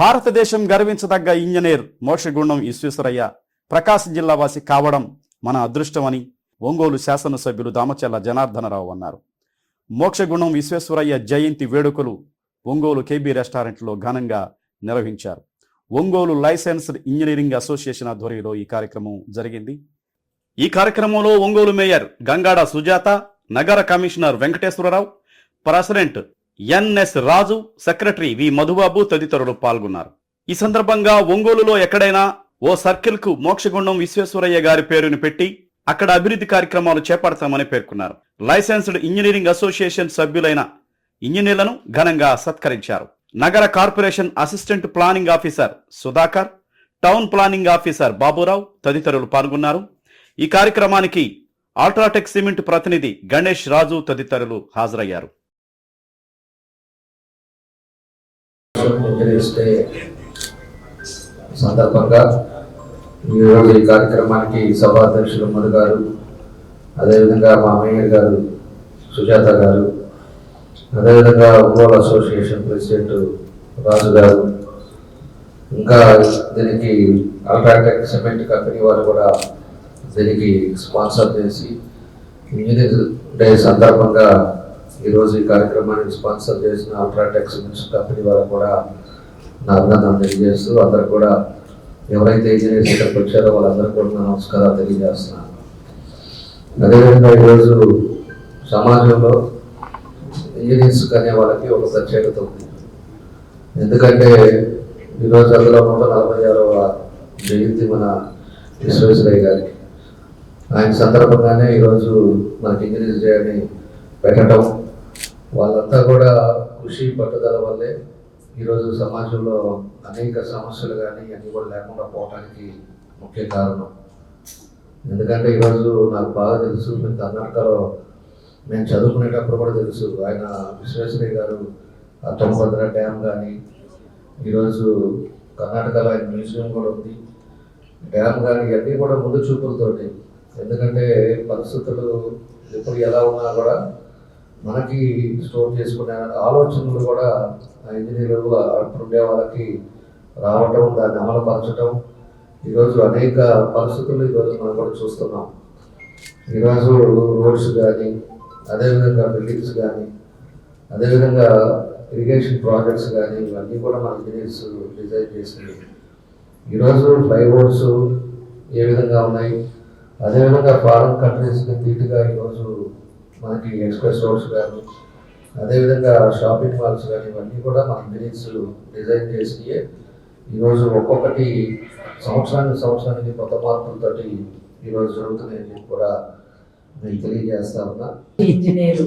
భారతదేశం గర్వించదగ్గ ఇంజనీర్ మోక్షగుండం విశ్వేశ్వరయ్య ప్రకాశం జిల్లా వాసి కావడం మన అదృష్టమని ఒంగోలు శాసనసభ్యులు దామచల్ల జనార్దనరావు అన్నారు. మోక్షగుండం విశ్వేశ్వరయ్య జయంతి వేడుకలు ఒంగోలు కేబీ రెస్టారెంట్లో ఘనంగా నిర్వహించారు. ఒంగోలు లైసెన్స్డ్ ఇంజనీరింగ్ అసోసియేషన్ ఆధ్వర్యంలో ఈ కార్యక్రమం జరిగింది. ఈ కార్యక్రమంలో ఒంగోలు మేయర్ గంగాడ సుజాత నగర commissioner Venkateswararao president NS Raju secretary V Madhubabu తదితరులు పాల్గొన్నారు. ఈ సందర్భంగా ఒంగోలులో ఎక్కడైనా ఓ సర్కిల్కు మోక్షగుండం విశ్వేశ్వరయ్య గారి పేరును పెట్టి అక్కడ అభివృద్ధి కార్యక్రమాలు చేపడతామని పేర్కొన్నారు. లైసెన్స్డ్ ఇంజనీరింగ్ అసోసియేషన్ సభ్యులైన ఇంజనీర్లను ఘనంగా సత్కరించారు. నగర corporation assistant planning officer Sudhakar town planning officer Baburao తదితరులు పాల్గొన్నారు. ఈ కార్యక్రమానికి ఆల్ట్రాటెక్ సిమెంట్ ప్రతినిధి గణేష్ రాజు తదితరులు హాజరయ్యారు. ఇంజనీర్స్ సందర్భంగా ఈరోజు ఈ కార్యక్రమానికి సభాధ్యక్షులు మధు గారు అదేవిధంగా మా మేయర్ గారు సుజాత గారు అదేవిధంగా ఒంగోలు అసోసియేషన్ ప్రెసిడెంట్ రాజు గారు ఇంకా దీనికి అల్ట్రాటెక్ సిమెంట్ కంపెనీ వారు కూడా దీనికి స్పాన్సర్ చేసి ఇంజనీర్ డే సందర్భంగా ఈరోజు ఈ కార్యక్రమానికి స్పాన్సర్ చేసిన అల్ట్రాటెక్ సిమెంట్స్ కంపెనీ వారు కూడా నా తెలియజేస్తూ అందరు కూడా ఎవరైతే ఇంజనీర్స్ ఇక్కడికి వచ్చారో వాళ్ళందరూ కూడా నా నమస్కారాలు తెలియజేస్తున్నాను. అదేవిధంగా ఈరోజు సమాజంలో ఇంజనీర్స్ అనే వాళ్ళకి ఒక ప్రత్యేకత ఉంది. ఎందుకంటే ఈరోజు అందులో నూట నలభై ఆరవ జయంతి మన విశ్వేశ్వరయ్య గారికి ఆయన సందర్భంగానే ఈరోజు మనకి ఇంజనీర్స్ డే అని పెట్టడం. వాళ్ళంతా కూడా కృషి పట్టుదల వల్లే ఈరోజు సమాజంలో అనేక సమస్యలు కానీ అన్నీ కూడా లేకుండా పోవడానికి ముఖ్య కారణం. ఎందుకంటే ఈరోజు నాకు బాగా తెలుసు మేము కర్ణాటకలో మేము చదువుకునేటప్పుడు కూడా తెలుసు. ఆయన విశ్వేశ్వరయ్య గారు తుంగభద్ర డ్యామ్ కానీ ఈరోజు కర్ణాటకలో ఆయన మ్యూజియం కూడా ఉంది. డ్యామ్ కానీ ఇవన్నీ కూడా ముందు చూపులతోటి. ఎందుకంటే పరిస్థితులు ఎప్పుడు ఎలా ఉన్నా కూడా మనకి స్టోర్ చేసుకునే ఆలోచనలు కూడా ఆ ఇంజనీర్లు అప్పుడు ఉండే వాళ్ళకి రావటం దాన్ని అమలుపరచడం ఈరోజు అనేక పరిస్థితులు ఈరోజు మనం కూడా చూస్తున్నాం. ఈరోజు రోడ్స్ కానీ అదేవిధంగా బిల్డింగ్స్ కానీ అదేవిధంగా ఇరిగేషన్ ప్రాజెక్ట్స్ కానీ ఇవన్నీ కూడా మన ఇంజనీర్స్ డిజైన్ చేసింది. ఈరోజు ఫ్లైఓవర్స్ ఏ విధంగా ఉన్నాయి? అదేవిధంగా ఫారెన్ కంట్రీస్కి తీటుగా ఈరోజు మనకి ఎక్స్ప్రెస్ రోడ్స్ కానీ అదేవిధంగా షాపింగ్ మాల్స్ కానీ ఇవన్నీ కూడా మన ఇంజనీర్స్ డిజైన్ చేసి ఈరోజు ఒక్కొక్కటి సంవత్సరానికి సంవత్సరానికి కొత్త మార్పులతోటి ఈరోజు జరుగుతున్నాయని కూడా నేను తెలియజేస్తా ఉన్నా. ఇంజనీరు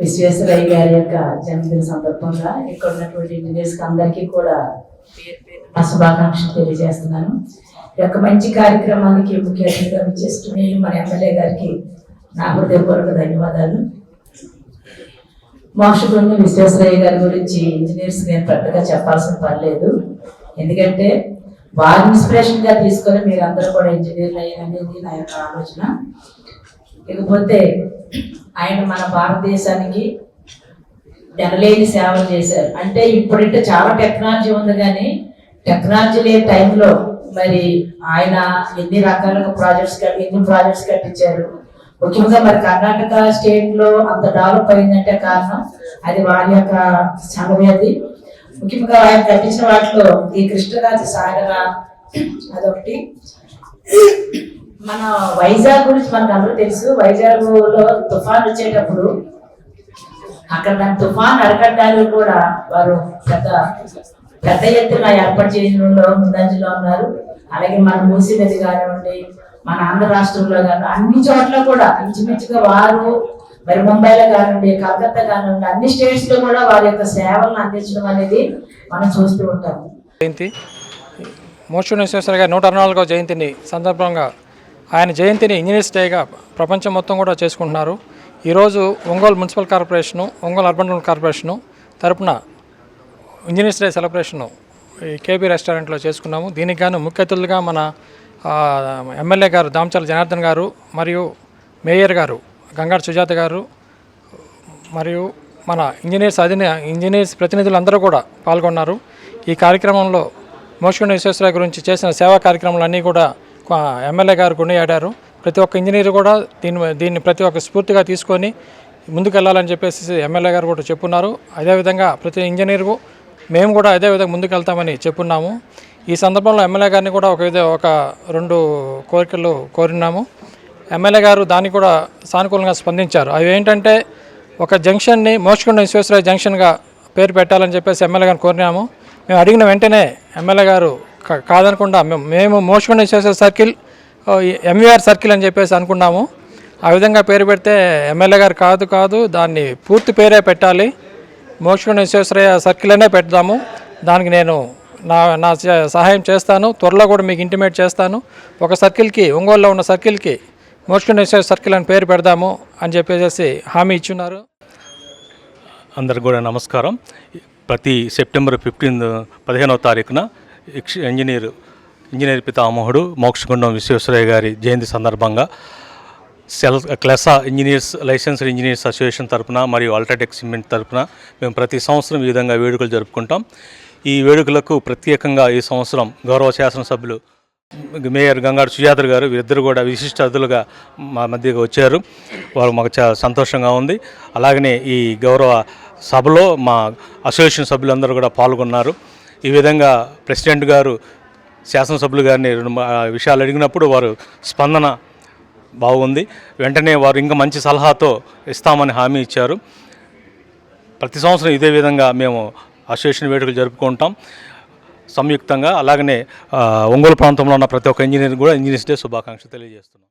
విశ్వేశ్వరయ్య గారి యొక్క జన్మదిన సందర్భంగా ఇక్కడ ఉన్నటువంటి ఇంజనీర్స్ అందరికీ కూడా పేరు నా శుభాకాంక్షలు తెలియజేస్తున్నాను. ఈ యొక్క మంచి కార్యక్రమానికి ముఖ్య అతిథిగా చేస్తూ నేను మన ఎమ్మెల్యే గారికి నా హృదయపూర్వక ధన్యవాదాలు. మోక్షగుండం విశ్వేశ్వరయ్య గారి గురించి ఇంజనీర్స్ నేను పెద్దగా చెప్పాల్సిన పని లేదు. ఎందుకంటే వారి ఇన్స్పిరేషన్గా తీసుకొని మీరు అందరూ కూడా ఇంజనీర్లు అయ్యారనేది నా యొక్క ఆలోచన. ఇకపోతే ఆయన మన భారతదేశానికి ఎనలేని సేవలు చేశారు. అంటే ఇప్పుడంటే చాలా టెక్నాలజీ ఉంది కానీ టెక్నాలజీ లేని టైంలో మరి ఆయన ఎన్ని రకాలుగా ప్రాజెక్ట్స్ కట్టి ఎన్ని ప్రాజెక్ట్స్ కట్టించారు? ముఖ్యంగా మరి? కర్ణాటక స్టేట్లో అంత డెవలప్ అయిందంటే కారణం? అది వారి యొక్క శ్రమే అది. ముఖ్యంగా ఆయన కట్టించిన వాటిలో ఈ కృష్ణరాజు సాగర అదొకటి. మన వైజాగ్ గురించి మనకు అందరూ తెలుసు. వైజాగ్లో తుఫాన్ వచ్చేటప్పుడు అక్కడ దాని తుఫాన్ అరకట్టాలు కూడా వారు పెద్ద పెద్ద ఎత్తున ఏర్పాటు చేయడంలో ముందంజలో ఉన్నారు. అలాగే మన మూసీ నది కానివ్వండి మన ఆంధ్ర రాష్ట్రంలో కానీ అన్ని చోట్ల కూడా ఇంచుమించుగా వారు మరి ముంబైలో కానివ్వండి కలకత్తా కానివ్వండి అన్ని స్టేట్స్లో కూడా వారి యొక్క సేవలను అందించడం అనేది మనం చూస్తూ ఉంటాము జయంతి. మోషన్ విశ్వేశ్వర గారి నూట అరవై జయంతిని సందర్భంగా ఆయన జయంతిని ఇంజనీర్స్ డేగా ప్రపంచం మొత్తం కూడా చేసుకుంటున్నారు. ఈరోజు Ongole municipal corporation Ongole urban rural corporation తరపున ఇంజనీర్స్ డే సెలబ్రేషను ఈ కేబీ రెస్టారెంట్లో చేసుకున్నాము. దీనికి గాను ముఖ్య అతిథులుగా మన ఎమ్మెల్యే గారు దామచల జనార్దన్ గారు మరియు మేయర్ గారు గంగాడు సుజాత గారు మరియు మన ఇంజనీర్స్ అధిన ఇంజనీర్స్ ప్రతినిధులందరూ కూడా పాల్గొన్నారు. ఈ కార్యక్రమంలో మోషకొండ విశ్వేశ్వరయ్య గురించి చేసిన సేవా కార్యక్రమాలన్నీ కూడా ఎమ్మెల్యే గారు కొనియాడారు. ప్రతి ఒక్క ఇంజనీర్ కూడా దీన్ని దీన్ని ప్రతి ఒక్క స్ఫూర్తిగా తీసుకొని ముందుకెళ్ళాలని చెప్పేసి ఎమ్మెల్యే గారు కూడా చెప్పున్నారు. అదేవిధంగా ప్రతి ఇంజనీరు మేము కూడా అదే విధంగా ముందుకు వెళ్తామని చెప్పున్నాము. ఈ సందర్భంలో ఎమ్మెల్యే గారిని కూడా ఒక ఒక రెండు కోరికలు కోరినాము. ఎమ్మెల్యే గారు దానికి కూడా సానుకూలంగా స్పందించారు. అవి ఏంటంటే ఒక జంక్షన్ని మోసుకొండ విశ్వేశ్వరయ్య జంక్షన్గా పేరు పెట్టాలని చెప్పేసి ఎమ్మెల్యే గారిని కోరినాము. మేము అడిగిన వెంటనే ఎమ్మెల్యే గారు కా- కాదనకుండా మేము మేము మోసుకొండ విశ్వేశ్వర సర్కిల్ ఎంవీఆర్ సర్కిల్ అని చెప్పేసి అనుకున్నాము. ఆ విధంగా పేరు పెడితే ఎమ్మెల్యే గారు కాదు కాదు దాన్ని పూర్తి పేరే పెట్టాలి. మోక్షణ విశ్వేశ్వరయ్య సర్కిల్ అనే పెడదాము. దానికి నేను నా నా సహాయం చేస్తాను. త్వరలో కూడా మీకు ఇంటిమేట్ చేస్తాను. ఒక సర్కిల్కి ఒంగోలులో ఉన్న సర్కిల్కి మోక్షణ సర్కిల్ అని పేరు పెడదాము అని చెప్పేసి హామీ ఇచ్చున్నారు. అందరికి కూడా నమస్కారం. ప్రతి సెప్టెంబర్ ఫిఫ్టీన్త్ పదిహేనవ తారీఖున ఇంజనీర్ ఇంజనీర్ పితామహుడు మోక్షగుండం విశ్వేశ్వరయ్య గారి జయంతి సందర్భంగా సెల్ క్లెసా ఇంజనీర్స్ లైసెన్స్డ్ ఇంజనీర్స్ అసోసియేషన్ తరపున మరియు అల్ట్రాటెక్ సిమెంట్ తరపున మేము ప్రతి సంవత్సరం ఈ విధంగా వేడుకలు జరుపుకుంటాం. ఈ వేడుకలకు ప్రత్యేకంగా ఈ సంవత్సరం గౌరవ శాసనసభ్యులు మేయర్ గంగాడు సుజాత గారు వీరిద్దరు కూడా విశిష్ట అతిథులుగా మా మధ్యకి వచ్చారు. వారు మాకు చాలా సంతోషంగా ఉంది. అలాగనే ఈ గౌరవ సభలో మా అసోసియేషన్ సభ్యులందరూ కూడా పాల్గొన్నారు. ఈ విధంగా ప్రెసిడెంట్ గారు శాసనసభ్యులు గారిని రెండు విషయాలు అడిగినప్పుడు వారు స్పందన బాగుంది. వెంటనే వారు ఇంకా మంచి సలహాతో ఇస్తామని హామీ ఇచ్చారు. ప్రతి సంవత్సరం ఇదే విధంగా మేము అసోసియేషన్ వేడుకలు జరుపుకుంటాం. సంయుక్తంగా అలాగనే ఒంగోలు ప్రాంతంలో ఉన్న ప్రతి ఒక్క ఇంజనీర్ కూడా ఇంజనీర్స్ డే శుభాకాంక్షలు తెలియజేస్తున్నాం.